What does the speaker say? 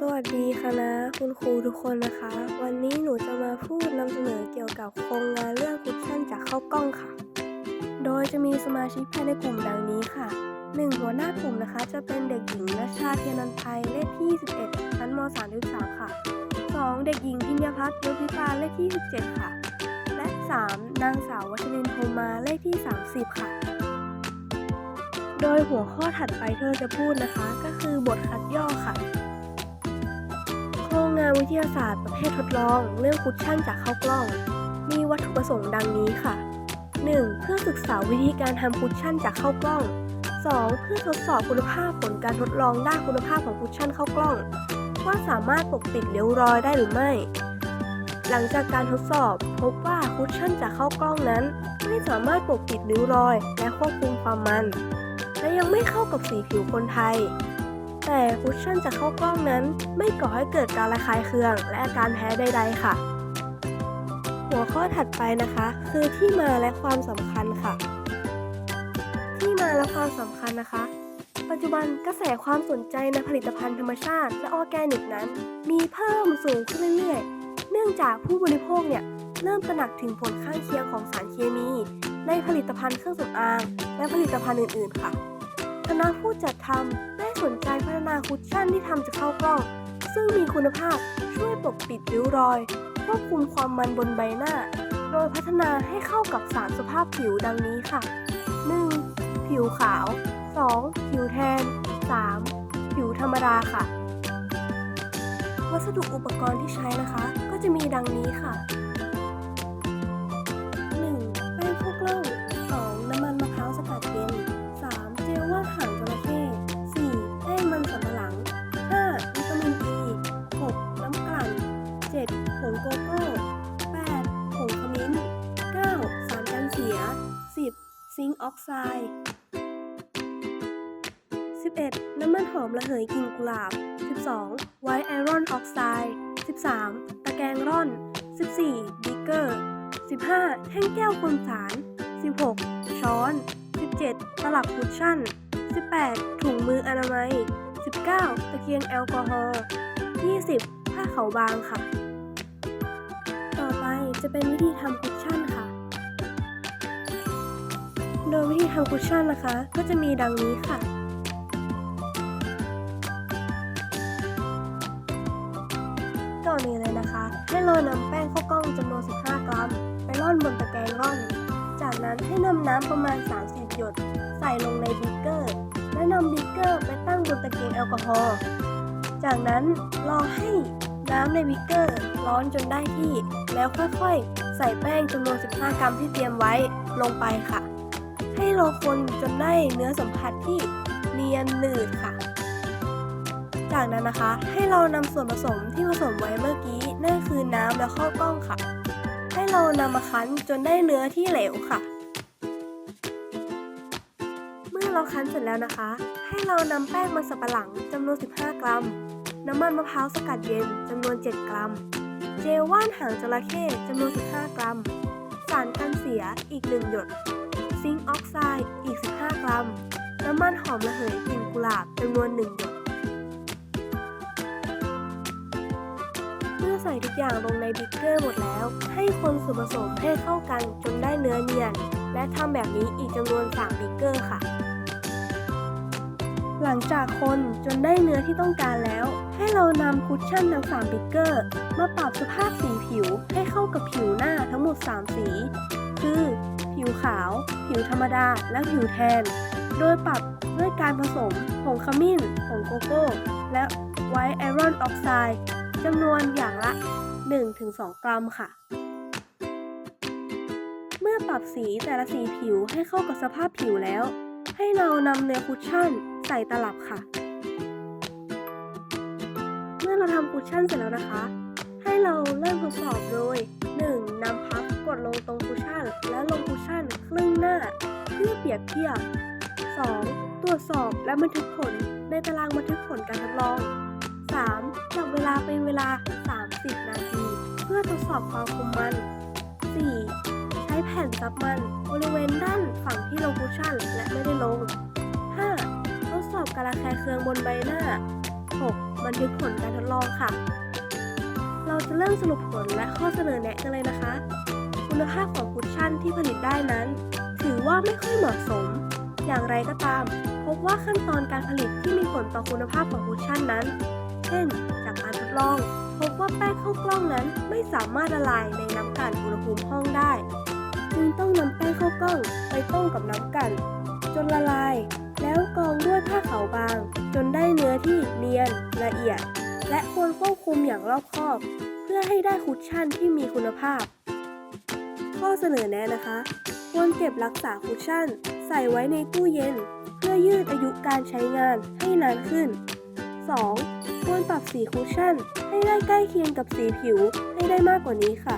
สวัสดีคณะคุณครูทุกคนนะคะ วันนี้หนูจะมาพูดนำเสนอเกี่ยวกับโครงงานเรื่องคุชชั่นจากเข้ากล้องค่ะ โดยจะมีสมาชิกภายในกลุ่มดังนี้ค่ะ 1. หัวหน้ากลุ่มนะคะ จะเป็นเด็กหญิงรัชชาเทียนันไทยเลขที่ 21 ชั้นม .3 ค่ะ 2. เด็กหญิงพิญญาพัฒน์ยุพิปาเลขที่ 17 ค่ะ และ 3. นางสาววัชรินทร์โทมาเลขที่ 30 ค่ะโดยหัวข้อถัดไปเราจะพูดนะคะ ก็คือบทคัดย่อค่ะ โรงงานวิทยาศาสตร์ประเภททดลอง เรื่องคุชชั่นจากเข้ากล้อง มีวัตถุประสงค์ดังนี้ค่ะ 1. เพื่อศึกษาวิธีการทำคุชชั่นจากเข้ากล้อง 2. เพื่อทดสอบคุณภาพผลการทดลองด้านคุณภาพของคุชชั่นเข้ากล้อง ว่าสามารถปกปิดริ้ยวรอยได้หรือไม่ หลังจากการทดสอบ พบว่าคุชชั่นจากเข้ากล้องนั้น ไม่สามารถปกปิดริ้วรอย และควบคุมความมัน และยังไม่เข้ากับสีผิวคนไทย แต่คุชชั่นจากเข้ากล้องนั้นไม่ก่อให้เกิดการระคายเคือง และอาการแพ้ใดๆค่ะ หัวข้อถัดไปนะคะ คือที่มาและความสำคัญค่ะ ที่มาและความสำคัญนะคะ ปัจจุบันกระแสความสนใจในผลิตภัณฑ์ธรรมชาติ และออร์แกนิกนั้น มีเพิ่มสูงขึ้นเรื่อยๆ เนื่องจากผู้บริโภคเนี่ยเริ่มตระหนักถึงผลข้างเคียงของสารเคมี ในผลิตภัณฑ์เครื่องสำอาง และผลิตภัณฑ์อื่นๆ ค่ะคณะผู้จัดทำไนาคุชชั่นที่ทำจากเข้ากล้อง ซึ่งมีคุณภาพช่วยปกปิดริ้วรอย ควบคุมความมันบนใบหน้า โดยพัฒนาให้เข้ากับสารสภาพผิวดังนี้ค่ะ 1. ผิวขาว 2. ผิวแทน 3. ผิวธรรมดาค่ะ วัสดุอุปกรณ์ที่ใช้นะคะ ก็จะมีดังนี้ค่ะ งโกโก้ 8. ผงขมิ้น 9. สารกันเสีย 10. ซิงค์ออกไซด์ 11. น้ำมันหอมระเหยกลิ่นกุหลาบ 12. ไวท์ไอรอนออกไซด์ 13. ตะแกรงร่อน 14. บิกเกอร์ 15. แท่งแก้วคนสาร 16. ช้อน 17. ตลับคุชชั่น 18. ถุงมืออนามัย 19. ตะเกียงแอลกอฮอล์ 20. ผ้าขาวบางค่ะ จะเป็นวิธีทำคุชชั่นค่ะ โดยวิธีทำคุชชั่นนะคะ ก็จะมีดังนี้ค่ะ ก่อนอื่นเลยนะคะ ให้เรานำแป้งข้าวกล้องจำนวน 15 กรัม ไปร่อนบนตะแกรงร่อน จากนั้นให้นำน้ำประมาณ 30 หยด ใส่ลงในบิ๊กเกอร์ และนำบิ๊กเกอร์ไปตั้งบนตะเกียงแอลกอฮอล์ จากนั้นรอให้น้ำในบิ๊กเกอร์ร้อนจนได้ที่ แล้วค่อยๆ ใส่แป้งจำนวน 15 กรัมที่เตรียมไว้ลงไปค่ะ ให้เราคนจนได้เนื้อสัมผัสที่เนียนหนืดค่ะ จากนั้นนะคะให้เรานำส่วนผสมที่ผสมไว้เมื่อกี้นั่นคือน้ำและข้าวกล้องค่ะ ให้เรานำมาคั้นจนได้เนื้อที่เหลวค่ะ เมื่อเราคั้นเสร็จแล้วนะคะ ให้เรานำแป้งมันสับปะหลังจำนวน 15 กรัม น้ำมันมะพร้าวสกัดเย็นจำนวน 7 กรัม เจลว่านหางจระเข้จำนวน 15 กรัม สารกันเสียอีก 1 หยด ซิงค์ออกไซด์อีก 15 กรัม น้ำมันหอมระเหยกลิ่นกุหลาบจำนวน 1 หยด เมื่อใส่ทุกอย่างลงในบิ๊กเกอร์หมดแล้ว ให้คนส่วนผสมให้เข้ากันจนได้เนื้อเนียน และทำแบบนี้อีกจำนวน 3 บิ๊กเกอร์ค่ะ หลังจากคนจนได้เนื้อที่ต้องการแล้ว ให้เรานำคุชชั่นทั้ง3บิ๊กเกอร์ มาปรับสภาพสีผิวให้เข้ากับผิวหน้าทั้งหมด 3 สี คือ ผิวขาว ผิวธรรมดา และผิวแทน โดยปรับด้วยการผสมผงขมิ้นผงโกโก้ และไวท์ไอรอนออกไซด์จำนวนอย่างละ 1-2 กรัมค่ะเมื่อปรับสีแต่ละสีผิวให้เข้ากับสภาพผิวแล้ว ให้เรานำเนื้อคุชชั่นใส่ตลับค่ะ เมื่อเราทำคุชชั่นเสร็จแล้วนะคะ ให้เราเริ่มทดสอบโดย 1. นำพับกดลงตรงคุชชั่น และลงคุชชั่นครึ่งหน้า เพื่อเปรียบเทียบ 2. ตรวจสอบและบันทึกผลในตารางบันทึกผลการทดลอง 3. จับเวลาเป็นเวลา 30 นาที เพื่อทดสอบความคมมัน 4. ใช้แผ่นซับมัน บริเวณด้านฝั่งที่ลงคุชชั่นและไม่ได้ลง 5. ทดสอบการระคายเคืองบนใบหน้า 6. บันทึกผลการทดลองค่ะ เราจะเริ่มสรุปผลและข้อเสนอแนะกันเลยนะคะ คุณภาพของคุชชั่นที่ผลิตได้นั้น ถือว่าไม่ค่อยเหมาะสม อย่างไรก็ตาม พบว่าขั้นตอนการผลิตที่มีผลต่อคุณภาพของคุชชั่นนั้น เช่น จากการทดลอง พบว่าแป้งข้าวกล้องนั้นไม่สามารถละลายในน้ำกั่นอุณหภูมิห้องได้ กล้องไปต้มกับน้ำกัน จนละลาย แล้วกรองด้วยผ้าขาวบาง จนได้เนื้อที่เนียนละเอียด และควรควบคุมอย่างรอบคอบ เพื่อให้ได้คุชชั่นที่มีคุณภาพ ข้อเสนอแนะนะคะ ควรเก็บรักษาคุชชั่น ใส่ไว้ในตู้เย็น เพื่อยืดอายุการใช้งานให้นานขึ้น 2. ควรปรับสีคุชชั่น ให้ได้ใกล้เคียงกับสีผิวให้ได้มากกว่านี้ค่ะ